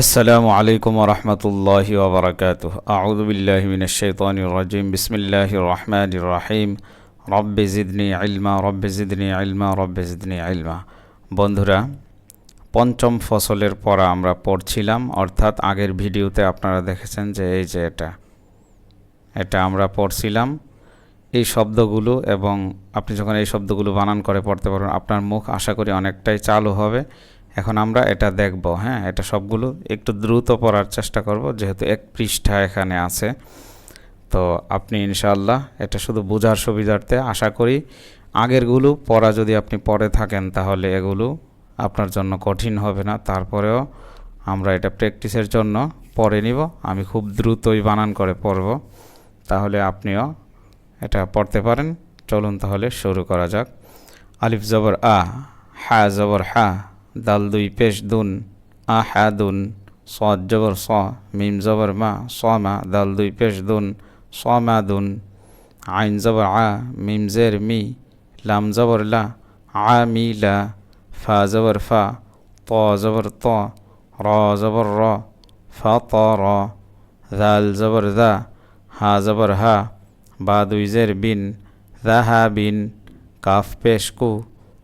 আসসালামু আলাইকুম রহমতুল্লাহি ওবরাকাত আউদুবিল্লাহমিনশাইতানিরাজিম বিসমিল্লাহ রহমান রাহিম রব্বে জিদনি আলমা রব্বে জিদনি আলমা রব্বে জিদনি আলমা বন্ধুরা, পঞ্চম ফসলের পরা আমরা পড়ছিলাম, অর্থাৎ আগের ভিডিওতে আপনারা দেখেছেন যে এই যে এটা এটা আমরা পড়ছিলাম। এই শব্দগুলো এবং আপনি যখন এই শব্দগুলো বানান করে পড়তে পারবেন, আপনার মুখ আশা করি অনেকটাই চালু হবে। এখন আমরা এটা দেখব হ্যাঁ? এটা সবগুলো একটু দ্রুত পড়ার চেষ্টা করব, যেহেতু এক পৃষ্ঠা এখানে আছে। তো আপনি ইনশাআল্লাহ এটা শুধু বোঝার সুবিধার্থে আশা করি আগেরগুলো পড়া যদি আপনি পড়ে থাকেন তাহলে এগুলো আপনার জন্য কঠিন হবে না। তারপরেও আমরা এটা প্র্যাকটিসের জন্য পড়ে নিব। আমি খুব দ্রুতই বানান করে পড়ব। তাহলে আপনিও এটা পড়তে পারেন। চলুন তাহলে শুরু করা যাক। আলিফ জবর আ, হা জবর হা। দাল দুই পেশ দুন, আ হা দুন সদ জবর স, মিম জবর মা, স মা, দাল দুই পেশ দুন, স মা দুন, আইন জবর আ, মিম জের মি, লাম জবর লা, আ মি লা, ফা জবর ফা, ত জবর ত, র জবর র, ফা ত র দাল জবর দা, হা জবর হা, বা দুই জের বিন, দা হা বিন, কাফ পেশ কু,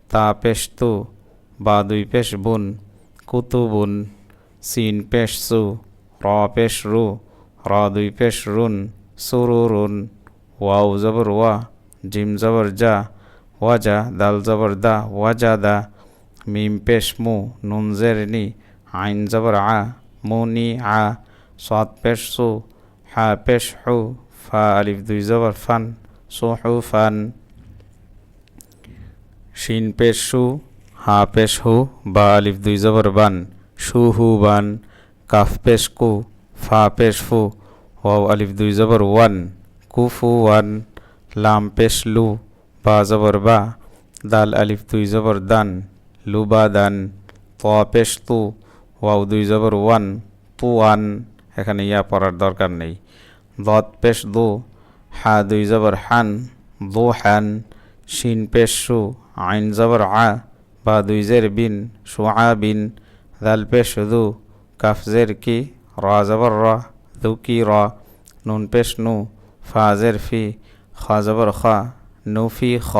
তা পেশ তু বা দুই পেশ বুন কুতুবুন সিন পেশ সু, র পেশ রু, র দুই পেশ রুন সুরুরুন ওয়াও জবর ওয়া, জিম জবর যা ওয়াজা দাল জবর দা ওয়াজা দা, মিম পেশ মু, নুন জের নি, আইন জবর আ মুনি আ, সাত পেশ সু, হা পেশ হু, ফা আলিফ দুই জবর ফান সোহু ফান। শিন পেশ সু হা পেশ হু, বা আলিফ, দুই জবর বান। সু, হু, বান। কাফ পেশ কু। ফা পেশ ফু। ওয়াও, আলিফ, দুই জবর ওয়ান। কুফু ওয়ান। লাম, পেশ, লু। বা জবর, বা। দাল, আলিফ, দুই জবর, দান। লুবা দান। ত, পেশ, তু। ওয়াও, দুই জবর ওয়ান। তু ওয়ান এখানে ইয়া পড়ার দরকার নেই। দত, পেশ, দু। হা, দুই জবর, হান। দু, হান। শিন, পেশ, সু। আইন, জবর, আ। বা দুই জের বিন সুআ বিন দাল পেশ দু কাফ জের কি র দু কি র নুন পেশ নু ফা জের ফি খ নু ফি খ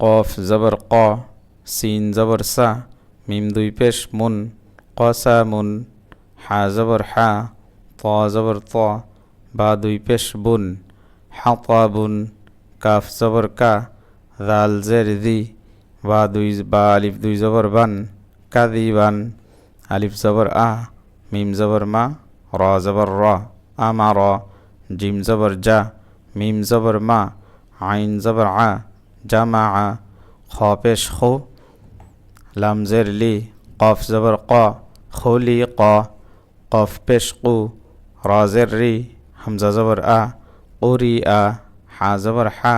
কফ জবর ক সিন জবর সা মিম দুই পেশ মুন কসা মুন হা জবর হা ত জবর ত বা দুই পেশ বুন হা বুন কাফ জবর কা দাল জের দি, বা দুই বা আলিফ দুই জবর বান কাদি বান, আলিফ জবর আ, মিম জবর মা, র জবর র আমা র, জিম জবর যা মিম জবর মা, আইন জবর আ জামা আ, খ পেশ খো, লাম জের লি, কফ জবর ক খলি ক, কফ পেশ কু, র জের রি, হামজা জবর আ ওরি আ হা জবর হা,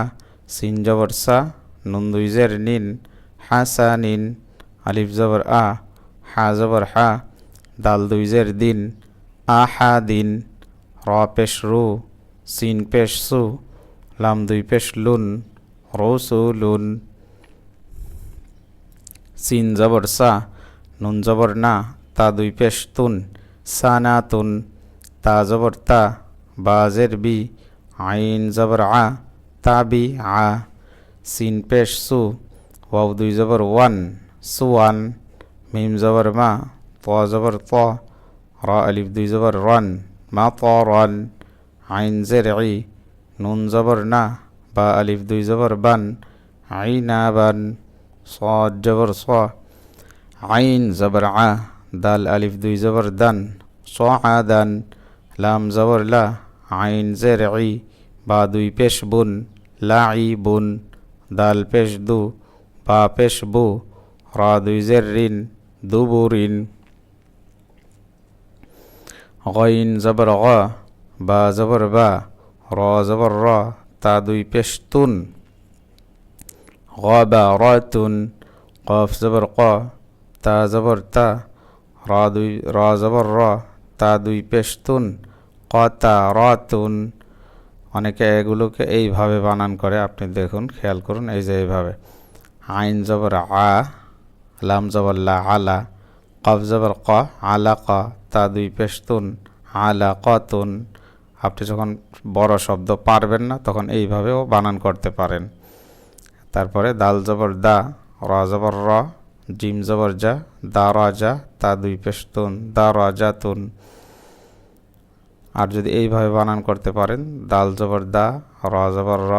সিন জবর সা, নুন দুই জের নিন হাসা নিন, আলিফ জবর আ, হা জবর হা, দাল দুই জের দিন, আ হা দিন, র পেশ রু, সিন পেশ সু, লাম দুই পেশ লুন রসু লুন। সিন জবর সা, নুন জবর না, তা দুই পেশ তুন সানা তুন, তা জবর তা বাজের বি আইন জবর আ তাবি আ সিন পেশ সু ওয়াও দুই জবর ওয়ান সুয়ান মিম জবর মা ত জবর ত র আলিফ দুই জবর রন মা ত রন আইন জের ই নুন জবর না বা আলিফ দুই জবর বান আইনা বান صاد জবর স আইন জবর আ দাল আলিফ দুই জবর দান দান লাম জবর লা আইন জের বা দুই পেশ বুন লা ই বুন দাল পেশ দু, বা পেশ বু, রা দুই জের রিন দুবুরিন গইন জবর গ, বা জবর বা, র জবর র, তা দুই পেশ তুন। গবারাতুন কফ জবর ক, তা জবর তা, রা দুই, রা জবর র, তা দুই পেশতুন কতা রাতুন অনেকে এগুলোকে এইভাবে বানান করে, আপনি দেখুন, খেয়াল করুন, এই যে এইভাবে। আইন জবর আ, লাম জবল্লা আলা, কফ জবর ক, আলা ক, তা দুই পেশতুন, আলা কতুন। আপনি যখন বড় শব্দ পারবেন না, তখন এইভাবেও বানান করতে পারেন। তারপরে দাল জবর দা, র জবর র, জিম জবর যা দা রাজা তা দুই পেশতুন, দা রাজাতুন আর যদি এইভাবে বানান করতে পারেন, দাল জবর দা, র জবর র,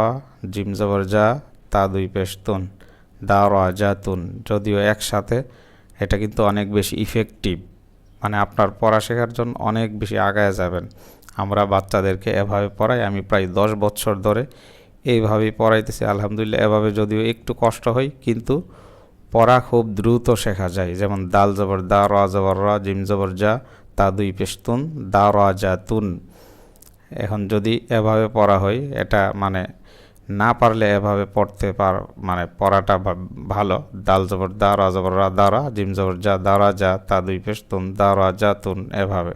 জিম জবর যা তা দুই পেশতুন, দা র যা তুন। যদিও একসাথে, এটা কিন্তু অনেক বেশি ইফেক্টিভ মানে আপনার পড়া শেখার জন্য অনেক বেশি আগায় যাবেন। আমরা বাচ্চাদেরকে এভাবে পড়াই, আমি প্রায় দশ বছর ধরে এইভাবেই পড়াইতেছি। আলহামদুলিল্লাহ, এভাবে যদিও একটু কষ্ট হয়, কিন্তু পড়া খুব দ্রুত শেখা যায়। যেমন দাল জবর দা, র জবর র, জিম জবর যা তা দুই পেশতুন দা র যা এখন যদি এভাবে পড়া হয়, এটা মানে না পারলে এভাবে পড়তে পার মানে পড়াটা ভালো। দাল জবর দা, রা জবর রা দারা জিম জবর যা দারা যা তা দুই পেশতুন দারা যা তুন এভাবে।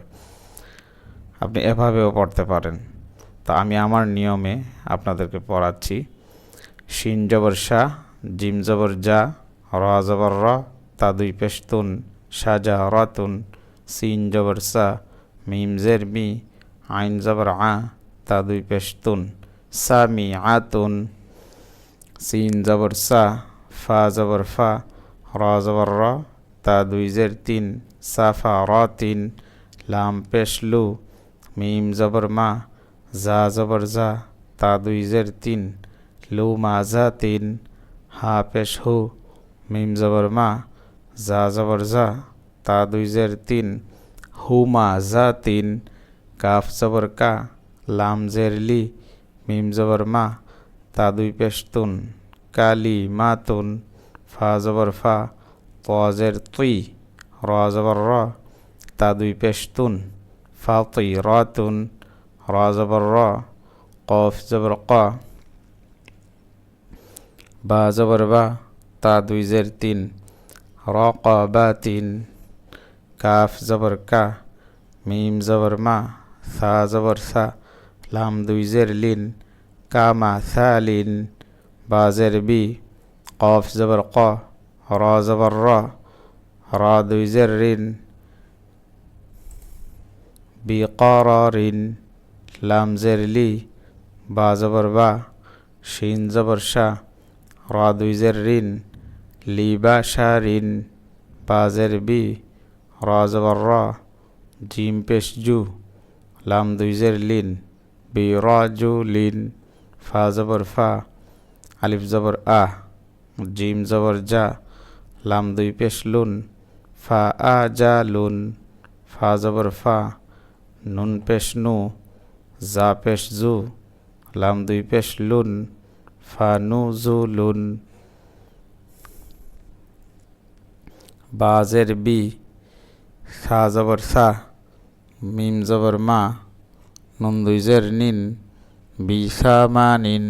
আপনি এভাবেও পড়তে পারেন। তো আমি আমার নিয়মে আপনাদেরকে পড়াচ্ছি। শিন জবর শাহ জিম জবর যা, র জবর র তা দুই পেশতুন সাজা রাতুন সিন জবর সা, মিম জের মি, আইন জবর আ, তা দুই পেশতুন সামি আতুন। সিন জবর সা, ফা জবর ফা, র জবর র, তা দুই জের তিন সাফা র তিন। লাম পেশ লু মিম জবর মা, জা জবর জা, তা দুই জের তিন। লু মা জা তিন, হা পেশ হু, মিম জবর মা, জা জবর জা তা দুই জের তিন। হু মা জা তিন। কাফ জবর কা, লাম জের লি, মিম জবর মা, তা দুই পেশতুন কালি মাতুন ফা জবর ফা, ত জের তুই, র জবর র, তা দুই পেশতুন ফা তুই রাতুন র জবর র, কফ জবর ক। বা জবর বা, তা দুই জের তিন। র ক বা তিন। কাফ জবর কা, মিম জবর মা, সা জবর সা, লাম দুই জের লিন কামা সালিন বাজের বি কফ জবর ক, র জবর র র দুই জের রিন বি করিন লাম জের লি, বা জবর বা, শিন জবর শাহ র দুই জের রিন লি বা শা রিন বি র জবর র জিম পেশ জু লাম দুই জের লিন বি র জু লিন, ফা জবর ফা, আলিফ জবর আ, জিম জবর যা লাম দুই পেশ লুন, ফা আ যা লুন, ফা জবর ফা, নুন পেশ নু, জা পেশ জু, লাম দুই পেশ লুন, ফা নু জু লুন। বাজের বি সা জবর সা, মিম জবর মা নুন দুই জের নিন বিসা মা নিন,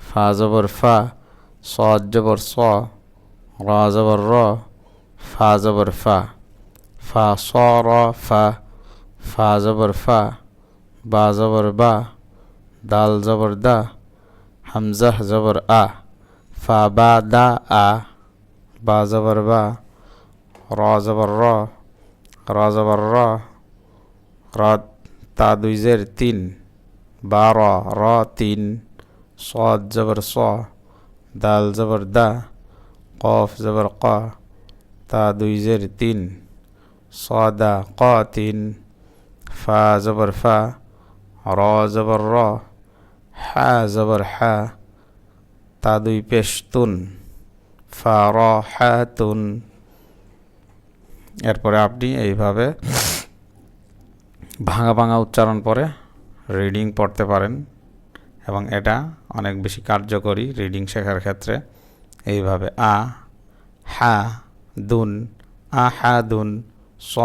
ফা জবর ফা, সদ জবর স, র জবর র, ফা জবর ফা ফা স র ফা ফা জবর ফা, বা জবর বা, দাল জবর দা, হামজাহ জবর আ, ফা বা দা আ, বা জবর বা, র জবর র রাজাবার র রাত তা দুই জের তিন বা র তিন স জবর স দাল জবর দা কফ জবর ক তা দুই জের তিন স দা ক তিন ফা জবর ফা র জবর র হা জবর হা তা দুই পেশ তুন ফা র হা তুন এরপরে আপনি এইভাবে ভাঙা ভাঙা উচ্চারণ পরে রিডিং পড়তে পারেন এবং এটা অনেক বেশি কার্যকরী রিডিং শেখার ক্ষেত্রে। এইভাবে আ, হা, দুন, আ, হা, দুন, স,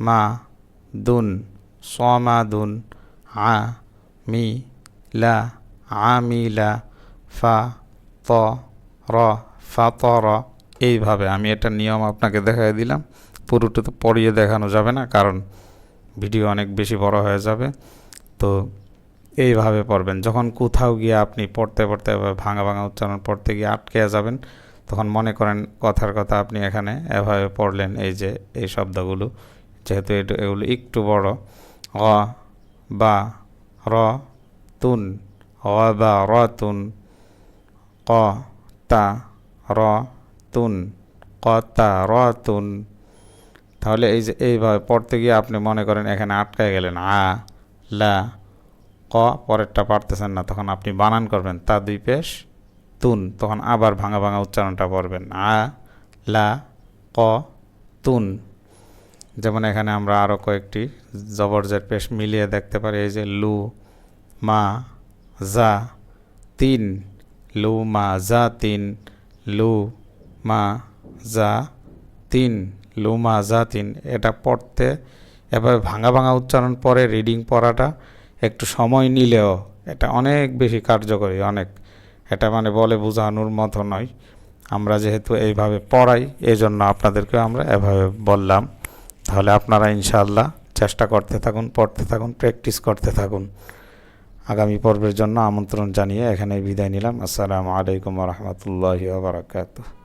মা, দুন, স, মা, দুন, আ, মি, লা, আ, মি, লা, ফা, ত, র, ফা, ত, র। এইভাবে আমি এটা নিয়ম আপনাকে দেখাই দিলাম। পুরোটা তো পড়িয়ে দেখানো যাবে না, কারণ ভিডিও অনেক বেশি বড় হয়ে যাবে। তো এইভাবে পড়বেন। যখন কোথাও গিয়ে আপনি পড়তে পড়তে ভাঙা ভাঙা উচ্চারণ পড়তে গিয়ে আটকে যাবেন, তখন মনে করেন কথার কথা আপনি এখানে এভাবে পড়লেন, এই যে এই শব্দগুলো। যেহেতু এগুলো একটু বড়। অ বা, র, তুন। অ বা, র, তুন। ক, তা, র। তুন ক তা র তুন তাহলে এই যে এইভাবে পড়তে গিয়ে আপনি মনে করেন এখানে আটকায় গেলেন, আ, লা, ক, পরেরটা পারতেছেন না, তখন আপনি বানান করবেন, তা দুই পেশ, তুন, তখন আবার ভাঙা ভাঙা উচ্চারণটা পড়বেন, আ, লা, ক, তুন। যেমন এখানে আমরা আরও কয়েকটি জবরজের পেশ মিলিয়ে দেখতে পারি, এই যে লু, মা, জা, তিন, লু, মা, জা, তিন, লু মা জা তিন, লু মা জা তিন। এটা পড়তে এভাবে ভাঙা ভাঙা উচ্চারণ পরে রিডিং পড়াটা একটু সময় নিলেও এটা অনেক বেশি কার্যকরী, অনেক। এটা মানে বলে বোঝানোর মতো নয়। আমরা যেহেতু এইভাবে পড়াই এই জন্য আপনাদেরকে আমরা এভাবে বললাম। তাহলে আপনারা ইনশাল্লাহ চেষ্টা করতে থাকুন, পড়তে থাকুন প্র্যাকটিস করতে থাকুন। আগামী পর্বের জন্য আমন্ত্রণ জানিয়ে এখানে বিদায় নিলাম। আসসালামু আলাইকুম রহমতুল্লাহি বারাকাতুহ।